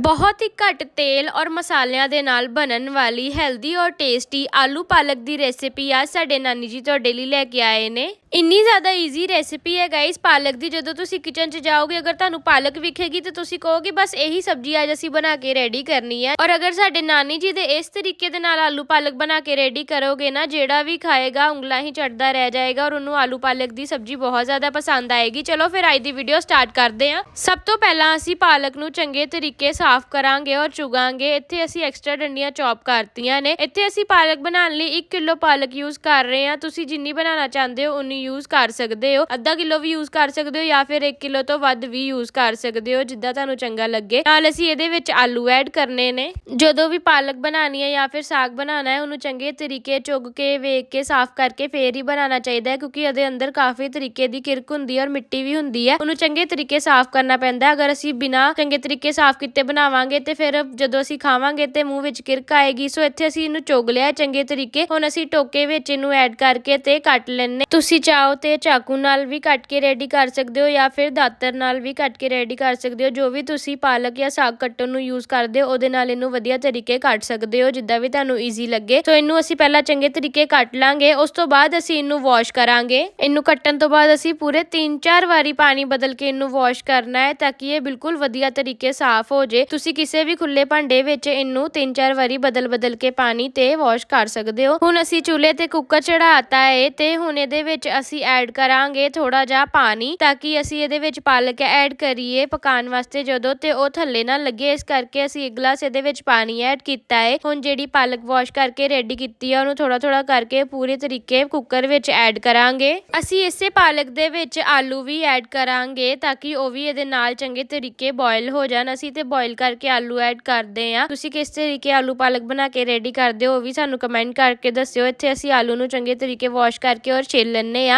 ਬਹੁਤ ਹੀ ਘੱਟ ਤੇਲ ਔਰ ਮਸਾਲਿਆਂ ਦੇ ਨਾਲ ਬਣਨ ਵਾਲੀ ਹੈਲਦੀ ਔਰ ਟੇਸਟੀ ਆਲੂ ਪਾਲਕ ਦੀ ਰੈਸਿਪੀ ਆ ਸਾਡੇ ਨਾਨੀ ਜੀ ਤੁਹਾਡੇ ਲਈ ਲੈ ਕੇ ਆਏ ਨੇ। ਇੰਨੀ ਜ਼ਿਆਦਾ ਈਜ਼ੀ ਰੈਸਿਪੀ ਹੈ ਗਾਇਸ ਪਾਲਕ ਦੀ, ਜਦੋਂ ਤੁਸੀਂ ਕਿਚਨ 'ਚ ਜਾਓਗੇ, ਅਗਰ ਤੁਹਾਨੂੰ ਪਾਲਕ ਵਿਖੇਗੀ ਤੇ ਤੁਸੀਂ ਕਹੋਗੇ, ਬਸ ਇਹੀ ਸਬਜ਼ੀ ਅੱਜ ਅਸੀਂ ਬਣਾ ਕੇ ਰੈਡੀ ਕਰਨੀ ਹੈ। ਔਰ ਅਗਰ ਸਾਡੇ ਨਾਨੀ ਜੀ ਦੇ ਇਸ ਤਰੀਕੇ ਦੇ ਨਾਲ ਆਲੂ ਪਾਲਕ ਬਣਾ ਕੇ ਰੈਡੀ ਕਰੋਗੇ ਨਾ, ਜਿਹੜਾ ਵੀ ਖਾਏਗਾ, ਉਂਗਲਾਂ ਹੀ ਚੜਦਾ ਰਹਿ ਜਾਏਗਾ ਔਰ ਉਹਨੂੰ ਆਲੂ ਪਾਲਕ ਦੀ ਸਬਜ਼ੀ ਬਹੁਤ ਜ਼ਿਆਦਾ ਪਸੰਦ ਆਏਗੀ। ਚਲੋ ਫਿਰ ਅੱਜ ਦੀ ਵੀਡੀਓ ਸਟਾਰਟ ਕਰਦੇ ਹਾਂ। ਸਭ ਤੋਂ ਪਹਿਲਾਂ ਅਸੀਂ ਪਾਲਕ ਨੂੰ ਚੰਗੇ ਤਰੀਕੇ ਸਾਫ਼ ਕਰਾਂਗੇ ਔਰ ਚੁਗਾਂਗੇ। ਇੱਥੇ ਅਸੀਂ ਐਕਸਟਰਾ ਡੰਡੀਆਂ ਚੌਪ ਕਰਤੀਆਂ ਨੇ। ਇੱਥੇ ਅਸੀਂ ਪਾਲਕ ਬਣਾਉਣ ਲਈ 1 ਕਿਲੋ ਪਾਲਕ ਯੂਜ਼ ਕਰ ਰਹੇ ਹਾਂ। ਤੁਸੀਂ ਜਿੰਨੀ ਬਣਾਉਣਾ ਚਾਹੁੰਦੇ ਹੋ, ਉਨੀ ਯੂਜ਼ ਕਰ ਸਕਦੇ ਹੋ? ਅੱਧਾ ਕਿਲੋ ਵੀ ਯੂਜ਼ ਕਰ ਸਕਦੇ ਹੋ ਜਾਂ ਫਿਰ 1 ਕਿਲੋ ਤੋਂ ਵੱਧ ਵੀ ਯੂਜ਼ ਕਰ ਸਕਦੇ ਹੋ, ਜਿੱਦਾਂ ਤੁਹਾਨੂੰ ਚੰਗਾ ਲੱਗੇ? ਨਾਲ ਅਸੀਂ ਇਹਦੇ ਵਿੱਚ ਆਲੂ ਐਡ ਕਰਨੇ ਨੇ। ਜਦੋਂ ਵੀ ਪਾਲਕ ਬਣਾਉਣੀ ਹੈ ਜਾਂ ਫਿਰ ਸਾਗ ਬਣਾਉਣਾ ਹੈ, ਉਹਨੂੰ ਚੰਗੇ ਤਰੀਕੇ ਚੁਗ ਕੇ, ਵੇਖ ਕੇ, ਸਾਫ਼ ਕਰਕੇ ਫੇਰ ਹੀ ਬਣਾਉਣਾ ਚਾਹੀਦਾ ਹੈ, ਕਿਉਂਕਿ ਇਹਦੇ ਅੰਦਰ ਕਾਫੀ ਤਰੀਕੇ ਦੀ ਕਿਰਕ ਹੁੰਦੀ ਹੈ ਔਰ ਮਿੱਟੀ ਵੀ ਹੁੰਦੀ ਹੈ। ਉਹਨੂੰ ਚੰਗੇ ਤਰੀਕੇ ਸਾਫ਼ ਕਰਨਾ ਪੈਂਦਾ ਹੈ। ਅਗਰ ਅਸੀਂ ਬਿਨਾਂ ਚੰਗੇ ਤਰੀਕੇ ਸਾਫ਼ ਕੀਤੇ ਬਣਾਵਾਂਗੇ ਤੇ ਫਿਰ ਜਦੋਂ ਅਸੀਂ ਖਾਵਾਂਗੇ ਤੇ ਮੂੰਹ ਵਿੱਚ ਕਿਰਕ ਆਏਗੀ, ਸੋ ਇੱਥੇ ਅਸੀਂ ਇਹਨੂੰ ਚੁਗ ਲਿਆ ਚੰਗੇ ਤਰੀਕੇ। ਹੁਣ ਅਸੀਂ ਟੋਕੇ ਵਿੱਚ ਇਹਨੂੰ ਐਡ ਕਰਕੇ ਤੇ ਕੱਟ ਲੈਣੇ ਤੁਸੀਂ ਚਾਹੋ ਤੇ ਚਾਕੂ ਨਾਲ ਵੀ ਕੱਟ ਕੇ ਰੈਡੀ ਕਰ ਸਕਦੇ ਹੋ ਜਾਂ ਫਿਰ ਦਾਤਰ ਨਾਲ ਵੀ ਕੱਟ ਕੇ ਰੈਡੀ ਕਰ ਸਕਦੇ ਹੋ, ਜੋ ਵੀ ਤੁਸੀਂ ਪਾਲਕ ਜਾਂ ਸਾਗ ਕੱਟਣ ਨੂੰ ਯੂਜ਼ ਕਰਦੇ ਹੋ, ਉਹਦੇ ਨਾਲ ਇਹਨੂੰ ਵਧੀਆ ਤਰੀਕੇ ਕੱਟ ਸਕਦੇ ਹੋ, ਜਿੱਦਾਂ ਵੀ ਤੁਹਾਨੂੰ ਈਜ਼ੀ ਲੱਗੇ। ਸੋ ਇਹਨੂੰ ਅਸੀਂ ਪਹਿਲਾਂ ਚੰਗੇ ਤਰੀਕੇ ਕੱਟ ਲਾਂਗੇ, ਉਸ ਤੋਂ ਬਾਅਦ ਅਸੀਂ ਇਹਨੂੰ ਵਾਸ਼ ਕਰਾਂਗੇ। ਇਹਨੂੰ ਕੱਟਣ ਤੋਂ ਬਾਅਦ ਅਸੀਂ ਪੂਰੇ 3-4 ਵਾਰੀ ਪਾਣੀ ਬਦਲ ਕੇ ਇਹਨੂੰ ਵਾਸ਼ ਕਰਨਾ ਹੈ, ਤਾਂ ਕਿ ਇਹ ਬਿਲਕੁਲ ਵਧੀਆ ਤਰੀਕੇ ਸਾਫ਼ ਹੋ ਜੇ। ਤੁਸੀਂ ਕਿਸੇ ਵੀ ਖੁੱਲੇ ਭਾਂਡੇ ਵਿੱਚ ਇਹਨੂੰ 3-4 ਵਾਰੀ ਬਦਲ ਬਦਲ ਕੇ ਪਾਣੀ ਤੇ ਵਾਸ਼ ਕਰ ਸਕਦੇ ਹੋ। ਹੁਣ ਅਸੀਂ ਚੁੱਲ੍ਹੇ ਤੇ ਕੁੱਕਰ ਚੜਾਤਾ ਹੈ ਤੇ ਹੁਣ ਇਹਦੇ ਵਿੱਚ ਅਸੀਂ ਐਡ ਕਰਾਂਗੇ ਥੋੜਾ ਜਿਹਾ ਪਾਣੀ ਤਾਂ ਕਿ ਅਸੀਂ ਇਹਦੇ ਵਿੱਚ ਪਾਲਕ ਐਡ ਕਰੀਏ ਪਕਾਉਣ ਵਾਸਤੇ ਜਦੋਂ ਤੇ ਉਹ ਥੱਲੇ ਨਾ ਲੱਗੇ। ਇਸ ਕਰਕੇ ਅਸੀਂ ਇੱਕ ਗਲਾਸ ਇਹਦੇ ਵਿੱਚ ਪਾਣੀ ਐਡ ਕੀਤਾ ਹੈ ਹੁਣ ਜਿਹੜੀ ਪਾਲਕ ਵਾਸ਼ ਕਰਕੇ ਰੈਡੀ ਕੀਤੀ ਹੈ ਉਹਨੂੰ ਥੋੜਾ ਥੋੜਾ ਕਰਕੇ ਪੂਰੇ ਤਰੀਕੇ ਕੁੱਕਰ ਵਿੱਚ ਐਡ ਕਰਾਂਗੇ। ਅਸੀਂ ਇਸੇ ਪਾਲਕ ਦੇ ਵਿੱਚ ਆਲੂ ਵੀ ਐਡ ਕਰਾਂਗੇ ਤਾਂ ਕਿ ਉਹ ਵੀ ਇਹਦੇ ਨਾਲ ਚੰਗੇ ਤਰੀਕੇ ਬੋਇਲ ਹੋ ਜਾਣ। ਅਸੀਂ ਤੇ ਬੋਇਲ ਕਰਕੇ ਆਲੂ ਐਡ ਕਰਦੇ ਆ। ਤੁਸੀਂ ਕਿਸ ਤਰੀਕੇ ਆਲੂ ਪਾਲਕ ਬਣਾ ਕੇ ਰੈਡੀ ਕਰਦੇ ਹੋ ਉਹ ਵੀ ਸਾਨੂੰ ਕਮੈਂਟ ਕਰਕੇ ਦੱਸਿਓ। ਇੱਥੇ ਅਸੀਂ ਆਲੂ ਨੂੰ ਚੰਗੇ ਤਰੀਕੇ ਵਾਸ਼ ਕਰਕੇ ਔਰ ਛਿੱਲ ਲੈਣੇ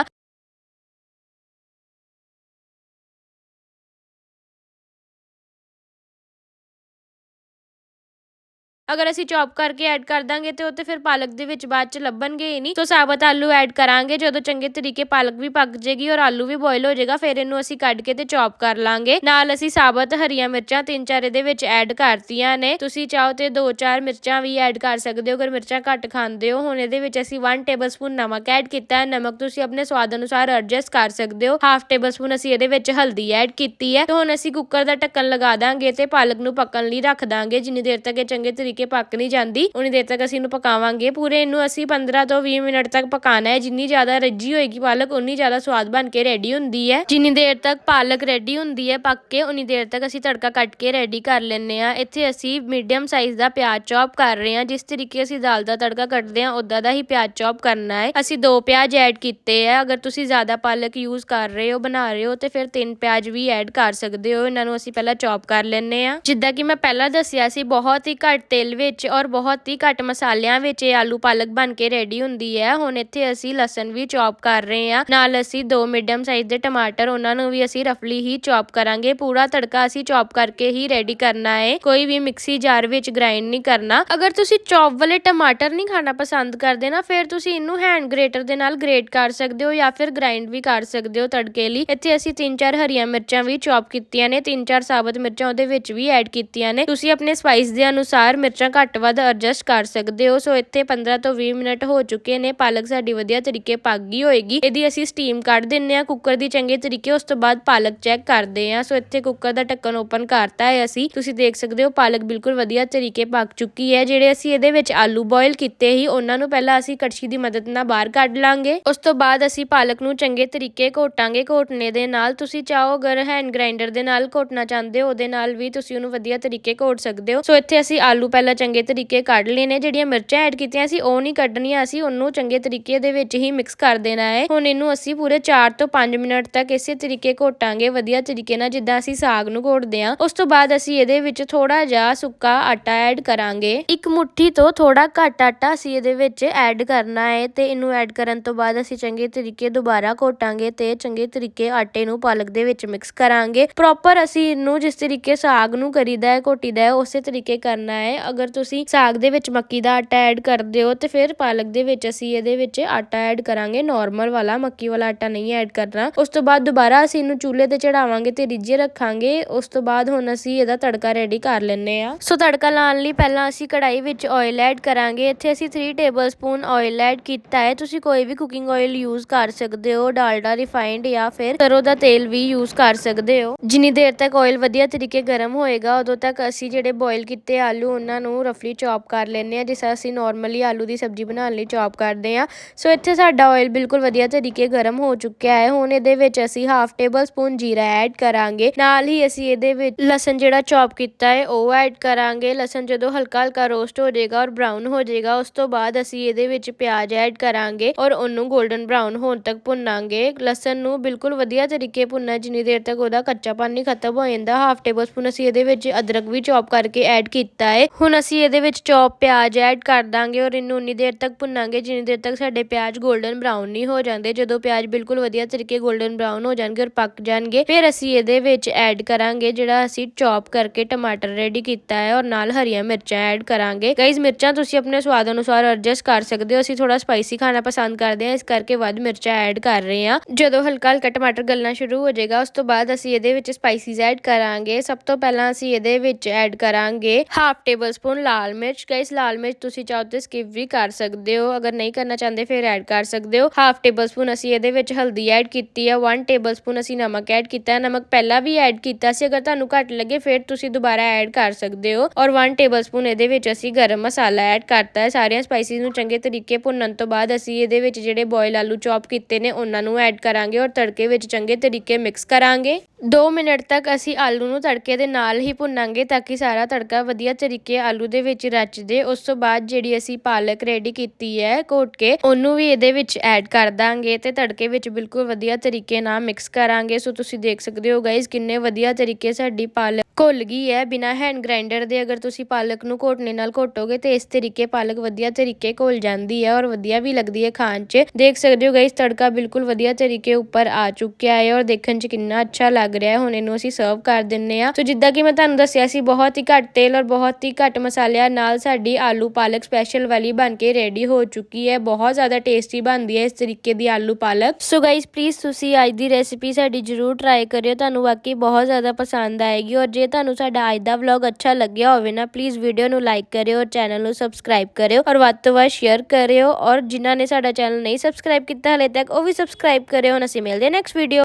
ਅਗਰ ਅਸੀਂ ਚੌਪ ਕਰਕੇ ਐਡ ਕਰ ਦਾਂਗੇ ਤੇ ਉਹ ਤੇ ਫਿਰ ਪਾਲਕ ਦੇ ਵਿੱਚ ਬਾਅਦ ਚ ਲੱਭਣਗੇ ਹੀ ਨਹੀਂ। ਸੋ ਸਾਬਤ ਆਲੂ ਐਡ ਕਰਾਂਗੇ, ਜਦੋਂ ਚੰਗੇ ਤਰੀਕੇ ਪਾਲਕ ਵੀ ਪੱਕ ਜੇਗੀ ਔਰ ਆਲੂ ਵੀ ਬੋਇਲ ਹੋ ਜਾਏਗਾ ਫਿਰ ਇਹਨੂੰ ਅਸੀਂ ਕੱਢ ਕੇ ਤੇ ਚੌਪ ਕਰ ਲਾਂਗੇ। ਨਾਲ ਅਸੀਂ ਸਾਬਤ ਹਰੀਆਂ ਮਿਰਚਾਂ ਤਿੰਨ ਚਾਰ ਇਹਦੇ ਵਿੱਚ ਐਡ ਕਰਤੀਆਂ ਨੇ। ਤੁਸੀਂ ਚਾਹੋ ਤੇ ਦੋ ਚਾਰ ਮਿਰਚਾਂ ਵੀ ਐਡ ਕਰ ਸਕਦੇ ਹੋ, ਅਗਰ ਮਿਰਚਾਂ ਘੱਟ ਖਾਂਦੇ ਹੋ, ਹੁਣ ਇਹਦੇ ਵਿੱਚ ਅਸੀਂ 1 ਟੇਬਲਸਪੂਨ ਨਮਕ ਐਡ ਕੀਤਾ ਹੈ। ਨਮਕ ਤੁਸੀਂ ਆਪਣੇ ਸਵਾਦ ਅਨੁਸਾਰ ਐਡਜਸਟ ਕਰ ਸਕਦੇ ਹੋ। ਹਾਫ ਟੇਬਲਸਪੂਨ ਅਸੀਂ ਇਹਦੇ ਵਿੱਚ ਹਲਦੀ ਐਡ ਕੀਤੀ ਹੈ। ਤੇ ਹੁਣ ਅਸੀਂ ਕੁੱਕਰ ਦਾ ਢੱਕਣ ਲਗਾ ਦਾਂਗੇ ਤੇ ਪਾਲਕ ਨੂੰ ਪੱਕਣ ਲਈ ਰੱਖ ਦਾਂਗੇ। ਜਿੰਨੀ ਦੇਰ ਤੱਕ ਇਹ ਚੰਗੇ ਤਰੀਕੇ ਪੱਕ ਨਹੀਂ ਜਾਂਦੀ। ਉਨੀ ਦੇਰ ਤੱਕ ਅਸੀਂ ਇਹਨੂੰ ਪਕਾਵਾਂਗੇ। ਪੂਰੇ ਇਹਨੂੰ ਅਸੀਂ 15 ਤੋਂ 20 ਮਿੰਟ ਤੱਕ ਪਕਾਣਾ ਹੈ। ਜਿੰਨੀ ਜ਼ਿਆਦਾ ਰੱਜੀ ਹੋਏਗੀ ਪਾਲਕ, ਉਨੀ ਜ਼ਿਆਦਾ ਸਵਾਦ ਬਣ ਕੇ ਰੈਡੀ ਹੁੰਦੀ ਹੈ। ਜਿੰਨੀ ਦੇਰ ਤੱਕ ਪਾਲਕ ਰੈਡੀ ਹੁੰਦੀ ਹੈ ਪੱਕ ਕੇ, ਉਨੀ ਦੇਰ ਤੱਕ ਅਸੀਂ ਤੜਕਾ ਕੱਟ ਕੇ ਰੈਡੀ ਕਰ ਲੈਂਦੇ ਆ ਇੱਥੇ ਅਸੀਂ ਮੀਡੀਅਮ ਸਾਈਜ਼ ਦਾ ਪਿਆਜ਼ ਚੌਪ ਕਰ ਰਹੇ ਹਾਂ। ਜਿਸ ਤਰੀਕੇ ਅਸੀਂ ਦਾਲ ਦਾ ਤੜਕਾ ਕੱਟਦੇ ਹਾਂ ਉਦਾਂ ਦਾ ਹੀ ਪਿਆਜ਼ ਚੌਪ ਕਰਨਾ ਹੈ। ਅਸੀਂ ਦੋ ਪਿਆਜ਼ ਐਡ ਕੀਤੇ ਆ ਅਗਰ ਤੁਸੀਂ ਜ਼ਿਆਦਾ ਪਾਲਕ ਯੂਜ਼ ਕਰ ਰਹੇ ਹੋ, ਬਣਾ ਰਹੇ ਹੋ, ਤੇ ਫਿਰ ਤਿੰਨ ਪਿਆਜ਼ ਵੀ ਐਡ ਕਰ ਸਕਦੇ ਹੋ। ਇਹਨਾਂ ਨੂੰ ਅਸੀਂ ਪਹਿਲਾਂ ਚੌਪ ਕਰ ਲੈਂਦੇ ਆ ਜਿੱਦਾਂ ਕਿ ਮੈਂ ਪਹਿਲਾਂ ਦੱਸਿਆ ਸੀ, ਬਹੁਤ ਹੀ ਘੱਟ ਤੇਲ ਵਿੱਚ ਔਰ ਬਹੁਤ ਹੀ ਘੱਟ ਮਸਾਲਿਆਂ ਵਿੱਚ ਇਹ ਆਲੂ ਪਾਲਕ ਬਣ ਕੇ ਰੈਡੀ ਹੁੰਦੀ ਹੈ। ਹੁਣ ਇੱਥੇ ਅਸੀਂ ਲਸਣ ਵੀ ਚੌਪ ਕਰ ਰਹੇ ਹਾਂ। ਨਾਲ ਅਸੀਂ ਦੋ ਮੀਡੀਅਮ ਸਾਈਜ਼ ਦੇ ਟਮਾਟਰ, ਉਹਨਾਂ ਨੂੰ ਵੀ ਅਸੀਂ ਰਫਲੀ ਹੀ ਚੌਪ ਕਰਾਂਗੇ। ਪੂਰਾ ਤੜਕਾ ਅਸੀਂ ਚੌਪ ਕਰਕੇ ਹੀ ਰੈਡੀ ਕਰਨਾ ਹੈ। ਕੋਈ ਵੀ ਮਿਕਸੀ ਜਾਰ ਵਿੱਚ ਗ੍ਰਾਈਂਡ ਨਹੀਂ ਕਰਨਾ। ਅਗਰ ਤੁਸੀਂ ਚੌਪ ਵਾਲੇ ਟਮਾਟਰ ਨਹੀਂ ਖਾਣਾ ਪਸੰਦ ਕਰਦੇ ਨਾ, ਫਿਰ ਤੁਸੀਂ ਇਹਨੂੰ ਹੈਂਡ ਗ੍ਰੇਟਰ ਦੇ ਨਾਲ ਗ੍ਰੇਟ ਕਰ ਸਕਦੇ ਹੋ ਜਾਂ ਫਿਰ ਗ੍ਰਾਈਂਡ ਵੀ ਕਰ ਸਕਦੇ ਹੋ ਤੜਕੇ ਲਈ। ਇੱਥੇ ਅਸੀਂ ਤਿੰਨ ਚਾਰ ਹਰੀਆਂ ਮਿਰਚਾਂ ਵੀ ਚੌਪ ਕੀਤੀਆਂ ਨੇ। ਤਿੰਨ ਚਾਰ ਸਾਬਤ ਮਿਰਚਾਂ ਉਹਦੇ ਵਿੱਚ ਵੀ ਐਡ ਕੀਤੀਆਂ ਨੇ। ਤੁਸੀਂ ਆਪਣੇ ਸਪਾਈਸ ਦੇ ਅਨੁਸਾਰ ਮਿਰਚਾਂ ਘੱਟ ਵੱਧ ਐਡਜਸਟ ਕਰ ਸਕਦੇ ਹੋ। ਸੋ ਇੱਥੇ 15 ਤੋਂ 20 ਮਿੰਟ ਹੋ ਚੁੱਕੇ ਨੇ। ਪਾਲਕ ਸਾਡੀ ਵਧੀਆ ਤਰੀਕੇ ਪੱਕ ਗਈ ਹੋਏਗੀ। ਇਹਦੀ ਅਸੀਂ ਸਟੀਮ ਕੱਢ ਦਿੰਨੇ ਆ ਕੁੱਕਰ ਦੀ ਚੰਗੇ ਤਰੀਕੇ ਉਸ ਤੋਂ ਬਾਅਦ ਪਾਲਕ ਚੈੱਕ ਕਰਦੇ ਆ ਸੋ ਇੱਥੇ ਕੁੱਕਰ ਦਾ ਢੱਕਣ ਓਪਨ ਕਰਤਾ ਹੈ ਅਸੀਂ। ਤੁਸੀਂ ਦੇਖ ਸਕਦੇ ਹੋ ਪਾਲਕ ਬਿਲਕੁਲ ਵਧੀਆ ਤਰੀਕੇ ਪੱਕ ਚੁੱਕੀ ਹੈ। ਜਿਹੜੇ ਅਸੀਂ ਇਹਦੇ ਵਿੱਚ ਆਲੂ ਬੋਇਲ ਕੀਤੇ ਹੀ ਉਹਨਾਂ ਨੂੰ ਪਹਿਲਾਂ ਅਸੀਂ ਕੜਛੀ ਦੀ ਮਦਦ ਨਾਲ ਬਾਹਰ ਕੱਢ ਲਾਂਗੇ। ਉਸ ਤੋਂ ਬਾਅਦ ਅਸੀਂ ਪਾਲਕ ਨੂੰ ਚੰਗੇ ਤਰੀਕੇ ਘੋਟਾਂਗੇ। ਘੋਟਨੇ ਦੇ ਨਾਲ ਤੁਸੀਂ ਚਾਹੋ ਅਗਰ ਹੈਂਡ ਗ੍ਰਾਈਂਡਰ ਦੇ ਨਾਲ ਘੋਟਣਾ ਚਾਹੁੰਦੇ ਹੋ, ਉਹਦੇ ਨਾਲ ਵੀ ਤੁਸੀਂ ਉਹਨੂੰ ਵਧੀਆ ਤਰੀਕੇ ਘੋਟ ਸਕਦੇ ਹੋ। ਸੋ ਇੱਥੇ ਅਸੀਂ ਆਲੂ ਪਹਿਲਾਂ ਚੰਗੇ ਤਰੀਕੇ ਕੱਢ ਲਏ ਨੇ, ਜਿਹੜੀਆਂ ਮਿਰਚਾਂ ਐਡ ਕੀਤੀਆਂ ਸੀ, ਉਹ ਨਹੀਂ ਕੱਢਣੀਆਂ, ਅਸੀਂ ਉਹਨੂੰ ਚੰਗੇ ਤਰੀਕੇ ਦੇ ਵਿੱਚ ਹੀ ਮਿਕਸ ਕਰ ਦੇਣਾ ਹੈ। ਹੁਣ ਇਹਨੂੰ ਅਸੀਂ ਪੂਰੇ 4 ਤੋਂ 5 ਮਿੰਟ ਤੱਕ ਇਸੇ ਤਰੀਕੇ ਘੋਟਾਂਗੇ, ਵਧੀਆ ਤਰੀਕੇ ਨਾਲ ਜਿੱਦਾਂ ਅਸੀਂ ਸਾਗ ਨੂੰ ਘੋਟਦੇ ਹਾਂ। ਉਸ ਤੋਂ ਬਾਅਦ ਅਸੀਂ ਇਹਦੇ ਵਿੱਚ ਥੋੜਾ ਜਿਹਾ ਸੁੱਕਾ ਆਟਾ ਐਡ ਕਰਾਂਗੇ। ਇੱਕ ਮੁਠੀ ਤੋਂ ਥੋੜਾ ਘੱਟ ਆਟਾ ਅਸੀਂ ਇਹਦੇ ਵਿੱਚ ਐਡ ਕਰਨਾ ਹੈ ਤੇ ਇਹਨੂੰ ਐਡ ਕਰਨ ਤੋਂ ਬਾਅਦ ਅਸੀਂ ਚੰਗੇ ਤਰੀਕੇ ਦੁਬਾਰਾ ਘੋਟਾਂਗੇ ਤੇ ਚੰਗੇ ਤਰੀਕੇ ਆਟੇ ਨੂੰ ਪਾਲਕ ਦੇ ਵਿੱਚ ਮਿਕਸ ਕਰਾਂਗੇ। ਪ੍ਰੋਪਰ ਅਸੀਂ ਇਹਨੂੰ ਜਿਸ ਤਰੀਕੇ ਸਾਗ ਨੂੰ ਕਰੀਦਾ ਹੈ, ਘੋਟੀਦਾ ਹੈ, ਉਸੇ ਤਰੀਕੇ ਕਰਨਾ ਹੈ। ਅਗਰ ਤੁਸੀਂ ਸਾਗ ਦੇ ਵਿੱਚ ਮੱਕੀ ਦਾ ਆਟਾ ਐਡ ਕਰਦੇ ਹੋ, ਤੇ ਫਿਰ ਪਾਲਕ ਦੇ ਵਿੱਚ ਅਸੀਂ ਇਹਦੇ ਵਿੱਚ ਆਟਾ ਐਡ ਕਰਾਂਗੇ। ਨਾਰਮਲ ਵਾਲਾ, ਮੱਕੀ ਵਾਲਾ ਆਟਾ ਨਹੀਂ ਐਡ ਕਰਨਾ। ਉਸ ਤੋਂ ਬਾਅਦ ਦੁਬਾਰਾ ਅਸੀਂ ਇਹਨੂੰ ਚੁੱਲ੍ਹੇ ਤੇ ਚੜਾਵਾਂਗੇ ਤੇ ਰਿੱਝੇ ਰੱਖਾਂਗੇ। ਉਸ ਤੋਂ ਬਾਅਦ ਹੁਣ ਅਸੀਂ ਇਹਦਾ ਤੜਕਾ ਰੈਡੀ ਕਰ ਲੈਂਦੇ ਆ ਸੋ ਤੜਕਾ ਲਾਉਣ ਲਈ ਪਹਿਲਾਂ ਅਸੀਂ ਕੜਾਈ ਵਿੱਚ ਆਇਲ ਐਡ ਕਰਾਂਗੇ। ਇੱਥੇ ਅਸੀਂ 3 ਟੇਬਲਸਪੂਨ ਆਇਲ ਐਡ ਕੀਤਾ ਹੈ। ਤੁਸੀਂ ਕੋਈ ਵੀ ਕੁਕਿੰਗ ਆਇਲ ਯੂਜ਼ ਕਰ ਸਕਦੇ ਹੋ ਡਾਲਡਾ ਰਿਫਾਈਨਡ ਜਾਂ ਫਿਰ ਸਰੋਂ ਦਾ ਤੇਲ ਵੀ ਯੂਜ਼ ਕਰ ਸਕਦੇ ਹੋ। ਜਿੰਨੀ ਦੇਰ ਤੱਕ ਆਇਲ ਵਧੀਆ ਤਰੀਕੇ ਗਰਮ ਹੋਏਗਾ, ਉਦੋਂ ਤੱਕ ਅਸੀਂ ਜਿਹੜੇ ਬੋਇਲ ਕੀਤੇ ਆਲੂ, ਉਹਨਾਂ ਨੂੰ ਰਫਲੀ ਚੌਪ ਕਰ ਲੈਂਦੇ ਆ ਜਿਸ ਤਰ੍ਹਾਂ ਅਸੀਂ ਨਾਰਮਲੀ ਆਲੂ ਦੀ ਸਬਜ਼ੀ ਬਣਾਉਣ ਲਈ ਚੌਪ ਕਰਦੇ ਆ ਸੋ ਇੱਥੇ ਸਾਡਾ ਆਇਲ ਬਿਲਕੁਲ ਵਧੀਆ ਤਰੀਕੇ ਗਰਮ ਹੋ ਚੁੱਕਿਆ ਹੈ। ਹੁਣ ਇਹਦੇ ਵਿੱਚ ਅਸੀਂ ਹਾਫ ਟੇਬਲ ਸਪੂਨ ਜੀਰਾ ਐਡ ਕਰਾਂਗੇ। ਨਾਲ ਹੀ ਅਸੀਂ ਇਹਦੇ ਵਿੱਚ ਲਸਣ ਜਿਹੜਾ ਚੌਪ ਕੀਤਾ ਹੈ, ਉਹ ਐਡ ਕਰਾਂਗੇ। ਲਸਣ ਜਦੋਂ ਹਲਕਾ ਹਲਕਾ ਰੋਸਟ ਹੋ ਜਾਏਗਾ ਔਰ ਬਰਾਊਨ ਹੋ ਜਾਏਗਾ, ਉਸ ਤੋਂ ਬਾਅਦ ਅਸੀਂ ਇਹਦੇ ਵਿੱਚ ਪਿਆਜ਼ ਐਡ ਕਰਾਂਗੇ ਔਰ ਉਹਨੂੰ 골ਡਨ ਬਰਾਊਨ ਹੋਣ ਤੱਕ ਭੁੰਨਾਂਗੇ। ਲਸਣ ਨੂੰ ਬਿਲਕੁਲ ਵਧੀਆ ਤਰੀਕੇ ਭੁੰਨਣਾ, ਜਿੰਨੀ ਦੇਰ ਤੱਕ ਉਹਦਾ ਕੱਚਾਪਨ ਨਹੀਂ ਖਤਮ ਹੋ ਜਾਂਦਾ ਹਾਫ ਟੇਬਲ ਸਪੂਨ ਅਸੀਂ ਇਹਦੇ ਵਿੱਚ ਅਦਰਕ ਵੀ ਚੌਪ ਕਰਕੇ ਐਡ ਕੀਤਾ ਹੈ। ਹੁਣ ਹੁਣ ਅਸੀਂ ਇਹਦੇ ਵਿੱਚ ਚੌਪ ਪਿਆਜ਼ ਐਡ ਕਰ ਦਾਂਗੇ ਔਰ ਇਹਨੂੰ ਉਨੀ ਦੇਰ ਤੱਕ ਭੁੰਨਾਂਗੇ, ਜਿੰਨੀ ਦੇਰ ਤੱਕ ਸਾਡੇ ਪਿਆਜ਼ 골ਡਨ ਬਰਾਊਨ ਨਹੀਂ ਹੋ ਜਾਂਦੇ, ਜਦੋਂ ਪਿਆਜ਼ ਬਿਲਕੁਲ ਵਧੀਆ ਤਰੀਕੇ 골ਡਨ ਬਰਾਊਨ ਹੋ ਜਾਣਗੇ ਔਰ ਪੱਕ ਜਾਣਗੇ, ਫਿਰ ਅਸੀਂ ਇਹਦੇ ਵਿੱਚ ਐਡ ਕਰਾਂਗੇ ਜਿਹੜਾ ਅਸੀਂ ਚੌਪ ਕਰਕੇ ਟਮਾਟਰ ਰੈਡੀ ਕੀਤਾ ਹੈ ਔਰ ਨਾਲ ਹਰੀਆਂ ਮਿਰਚਾਂ ਐਡ ਕਰਾਂਗੇ। ਗਾਇਜ਼, ਮਿਰਚਾਂ ਤੁਸੀਂ ਆਪਣੇ ਸਵਾਦ ਅਨੁਸਾਰ ਐਡਜਸਟ ਕਰ ਸਕਦੇ ਹੋ, ਅਸੀਂ ਥੋੜਾ ਸਪਾਈਸੀ ਖਾਣਾ ਪਸੰਦ ਕਰਦੇ ਹਾਂ, ਇਸ ਕਰਕੇ ਵੱਧ ਮਿਰਚਾਂ ਐਡ ਕਰ ਰਹੇ ਹਾਂ। ਜਦੋਂ ਹਲਕਾ ਹਲਕਾ ਟਮਾਟਰ ਗਲਣਾ ਸ਼ੁਰੂ ਹੋ ਜਾਏਗਾ, ਉਸ ਤੋਂ ਬਾਅਦ ਅਸੀਂ ਇਹਦੇ ਵਿੱਚ ਸਪਾਈਸੀਜ਼ ਐਡ ਕਰਾਂਗੇ। ਸਭ ਤੋਂ ਪਹਿਲਾਂ ਅਸੀਂ ਇਹਦੇ ਵਿੱਚ ਐਡ ਕਰਾਂਗੇ ਹਾਫ ਟੇਬਲ ਸਪੂਨ, ਲਾਲ ਮਿਰਚ। ਗਾਇਸ, ਲਾਲ ਮਿਰਚ ਤੁਸੀਂ ਚਾਹੋ ਤੇ ਸਕਿਪ ਵੀ ਕਰ ਸਕਦੇ ਹੋ। ਅਗਰ ਨਹੀਂ ਕਰਨਾ ਚਾਹੁੰਦੇ, ਫਿਰ ਐਡ ਕਰ ਸਕਦੇ ਹੋ। ਹਾਫ ਟੇਬਲ ਸਪੂਨ ਅਸੀਂ ਇਹਦੇ ਵਿੱਚ ਹਲਦੀ ਐਡ ਕੀਤੀ ਹੈ 1 ਟੇਬਲ ਸਪੂਨ ਅਸੀਂ ਨਮਕ ਐਡ ਕੀਤਾ। ਹੈ ਨਮਕ ਪਹਿਲਾਂ ਵੀ ਐਡ ਕੀਤਾ ਸੀ। ਅਗਰ ਤੁਹਾਨੂੰ ਘੱਟ ਲੱਗੇ, ਫਿਰ ਤੁਸੀਂ ਦੁਬਾਰਾ ਐਡ ਕਰ ਸਕਦੇ ਹੋ। ਔਰ 1 ਟੇਬਲ ਸਪੂਨ ਇਹਦੇ ਵਿੱਚ ਅਸੀਂ ਗਰਮ ਮਸਾਲਾ ਐਡ ਕਰਤਾ ਹੈ। ਸਾਰੀਆਂ ਸਪਾਈਸਿਸ ਨੂੰ ਚੰਗੇ ਤਰੀਕੇ ਭੁੰਨਣ ਤੋਂ ਬਾਅਦ ਅਸੀਂ ਇਹਦੇ ਵਿੱਚ ਜਿਹੜੇ ਬੋਇਲ ਆਲੂ ਚੌਪ ਕੀਤੇ ਨੇ, ਉਹਨਾਂ ਨੂੰ ਐਡ ਕਰਾਂਗੇ ਔਰ ਤੜਕੇ ਵਿੱਚ ਚੰਗੇ ਤਰੀਕੇ ਮਿਕਸ ਕਰਾਂਗੇ। 2 ਮਿੰਟ ਤੱਕ ਅਸੀਂ ਆਲੂ ਨੂੰ ਤੜਕੇ ਦੇ ਨਾਲ ਹੀ ਭੁੰਨਾਂਗੇ ਤਾਂ ਕਿ ਸਾਰਾ ਤੜਕਾ ਵਧੀਆ ਤਰੀਕੇ ਆਲੂ ਦੇ ਵਿੱਚ ਰਚਦੇ, ਉਸ ਤੋਂ ਬਾਅਦ ਜਿਹੜੀ ਅਸੀਂ ਪਾਲਕ ਰੈਡੀ ਕੀਤੀ ਹੈ ਘੋਟ ਕੇ, ਉਹਨੂੰ ਵੀ ਇਹਦੇ ਵਿੱਚ ਐਡ ਕਰ ਦਾਂਗੇ ਤੇ ਤੜਕੇ ਵਿੱਚ ਬਿਲਕੁਲ ਵਧੀਆ ਤਰੀਕੇ ਨਾਲ ਮਿਕਸ ਕਰਾਂਗੇ। ਸੋ ਤੁਸੀਂ ਦੇਖ ਸਕਦੇ ਹੋ ਗਾਇਜ਼ ਕਿੰਨੇ ਵਧੀਆ ਤਰੀਕੇ ਸਾਡੀ ਪਾਲਕ ਘੁੱਲ ਗਈ ਹੈ। ਬਿਨਾ ਹੈਂਡ ਗ੍ਰਾਈਂਡਰ ਦੇ ਅਗਰ ਤੁਸੀਂ ਪਾਲਕ ਨੂੰ ਘੋਟਣੇ ਨਾਲ ਘੋਟੋਗੇ ਤੇ ਇਸ ਤਰੀਕੇ ਪਾਲਕ ਵਧੀਆ ਤਰੀਕੇ ਘੁੱਲ ਜਾਂਦੀ ਹੈ ਔਰ ਵਧੀਆ ਵੀ ਲੱਗਦੀ ਹੈ ਖਾਣ 'ਚ। ਦੇਖ ਸਕਦੇ ਹੋ ਗਾਇਜ਼ ਤੜਕਾ ਬਿਲਕੁਲ ਵਧੀਆ ਤਰੀਕੇ ਉੱਪਰ ਆ ਚੁੱਕਿਆ ਹੈ ਔਰ ਦੇਖਣ 'ਚ ਕਿੰਨਾ ਅੱਛਾ ਲੱਗ ਰਿਹਾ ਹੈ। ਹੁਣ ਇਹਨੂੰ ਅਸੀਂ ਸਰਵ ਕਰ ਦਿੰਨੇ ਆ ਸੋ ਜਿੱਦਾਂ ਕਿ ਮੈਂ ਤੁਹਾਨੂੰ ਦੱਸਿਆ ਸੀ, ਬਹੁਤ ਹੀ ਘੱਟ ਤੇਲ ਔਰ ਬਹੁਤ ਹੀ ਘੱਟ ਮਸਾਲਿਆਂ ਨਾਲ ਸਾਡੀ ਆਲੂ ਪਾਲਕ ਸਪੈਸ਼ਲ ਵਾਲੀ ਬਣ ਕੇ ਰੈਡੀ ਹੋ ਚੁੱਕੀ ਹੈ। ਬਹੁਤ ਜ਼ਿਆਦਾ ਟੇਸਟੀ ਬਣਦੀ ਹੈ ਇਸ ਤਰੀਕੇ ਦੀ ਆਲੂ ਪਾਲਕ। ਸੋ ਗਾਇਜ਼ ਪਲੀਜ਼ ਤੁਸੀਂ ਅੱਜ ਦੀ ਰੈਸਿਪੀ ਸਾਡੀ ਜਰੂਰ ਟਰਾਈ ਕਰਿਓ। ਤੁਹਾਨੂੰ ਵਾਕਈ ਬਹੁਤ ਜ਼ਿਆਦਾ ਪਸੰਦ ਆਏਗੀ ਔਰ ਜੇ ਤੁਹਾਨੂੰ ਸਾਡਾ ਅੱਜ ਦਾ ਵਲੌਗ ਅੱਛਾ ਲੱਗਿਆ ਹੋਵੇ ਨਾ ਪਲੀਜ਼ ਵੀਡੀਓ ਨੂੰ ਲਾਈਕ ਕਰਿਓ ਔਰ ਚੈਨਲ ਨੂੰ ਸਬਸਕ੍ਰਾਈਬ ਕਰਿਓ ਔਰ ਵੱਧ ਤੋਂ ਵੱਧ ਸ਼ੇਅਰ ਕਰਿਓ। ਔਰ ਜਿਨ੍ਹਾਂ ਨੇ ਸਾਡਾ ਚੈਨਲ ਨਹੀਂ ਸਬਸਕ੍ਰਾਈਬ ਕੀਤਾ ਹਲੇ ਤੱਕ, ਉਹ ਵੀ ਸਬਸਕ੍ਰਾਈਬ ਕਰਿਓ। ਹੁਣ ਅਸੀਂ ਮਿਲਦੇ ਹਾਂ ਨੈਕਸਟ ਵੀਡੀਓ